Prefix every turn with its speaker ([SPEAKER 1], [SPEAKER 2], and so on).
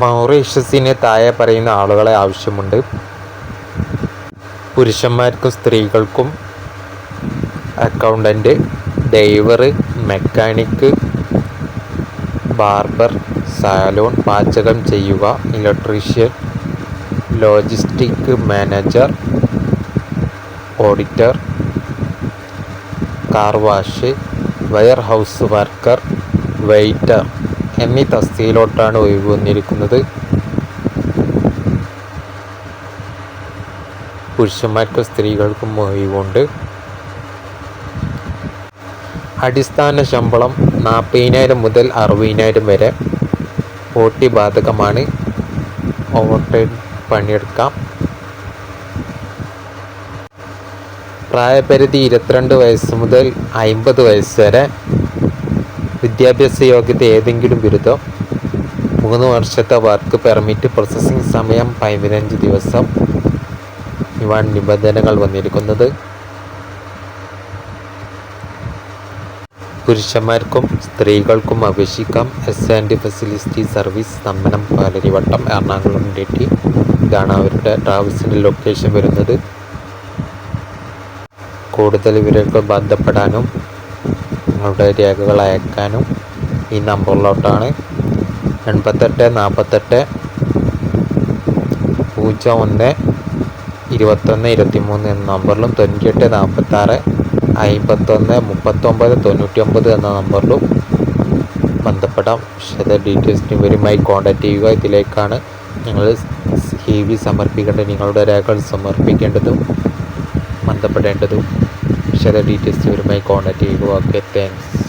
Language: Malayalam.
[SPEAKER 1] മൗറീഷ്യസിന് താഴെ പറയുന്ന ആളുകളെ ആവശ്യമുണ്ട്. പുരുഷന്മാർക്കും സ്ത്രീകൾക്കും accountant driver mechanic barber salon പാചകം ചെയ്യുക electrician logistic manager auditor car wash warehouse worker waiter എന്നീ തസ്തിയിലോട്ടാണ് ഒഴിവ് വന്നിരിക്കുന്നത്. പുരുഷന്മാർക്കും സ്ത്രീകൾക്കും ഒഴിവുണ്ട്. അടിസ്ഥാന ശമ്പളം നാൽപ്പതിനായിരം മുതൽ അറുപതിനായിരം വരെ. ഓട്ടി ബാധകമാണ്. ഓവർ ടൈം പണിയെടുക്കാം. പ്രായപരിധി ഇരുപത്തിരണ്ട് വയസ്സ് മുതൽ അമ്പത് വയസ്സ് വരെ. വിദ്യാഭ്യാസ യോഗ്യത ഏതെങ്കിലും ബിരുദം? മൂന്ന് വർഷത്തെ വർക്ക് പെർമിറ്റ് പ്രോസസ്സിംഗ് സമയം പതിനഞ്ച് ദിവസം. ഇവ നിബന്ധനകൾ വന്നിരിക്കുന്നത് പുരുഷന്മാർക്കും സ്ത്രീകൾക്കും അപേക്ഷിക്കാം. എസ് ആൻഡ് ഫെസിലിറ്റി സർവീസ് സ്തംഭനം പാലരിവട്ടം എറണാകുളം ഡി ടി. ഇതാണ് അവരുടെ ട്രാവൽസിന്റെ ലൊക്കേഷൻ വരുന്നത്. കൂടുതൽ ഇവരൊക്കെ ബന്ധപ്പെടാനും നിങ്ങളുടെ രേഖകൾ അയക്കാനും ഈ നമ്പറിലോട്ടാണ്. എൺപത്തെട്ട് നാൽപ്പത്തെട്ട് പൂജ്യം ഒന്ന് ഇരുപത്തൊന്ന് ഇരുപത്തിമൂന്ന് എന്ന നമ്പറിലും തൊണ്ണൂറ്റിയെട്ട് നാൽപ്പത്താറ് അമ്പത്തൊന്ന് മുപ്പത്തൊമ്പത് തൊണ്ണൂറ്റി ഒമ്പത് എന്ന നമ്പറിലും ബന്ധപ്പെടാം. വിശദ ഡീറ്റെയിൽസിന് ഇവരുമായി കോൺടാക്റ്റ് ചെയ്യുക. ഇതിലേക്കാണ് നിങ്ങൾ ഹി വി സമർപ്പിക്കേണ്ടത് നിങ്ങളുടെ രേഖകൾ സമർപ്പിക്കേണ്ടതും ബന്ധപ്പെടേണ്ടതും. വിശദ ഡീറ്റെയിൽസ് ഇവരുമായി കോൺടാക്റ്റ് ചെയ്യുക ഓക്കെ താങ്ക്സ്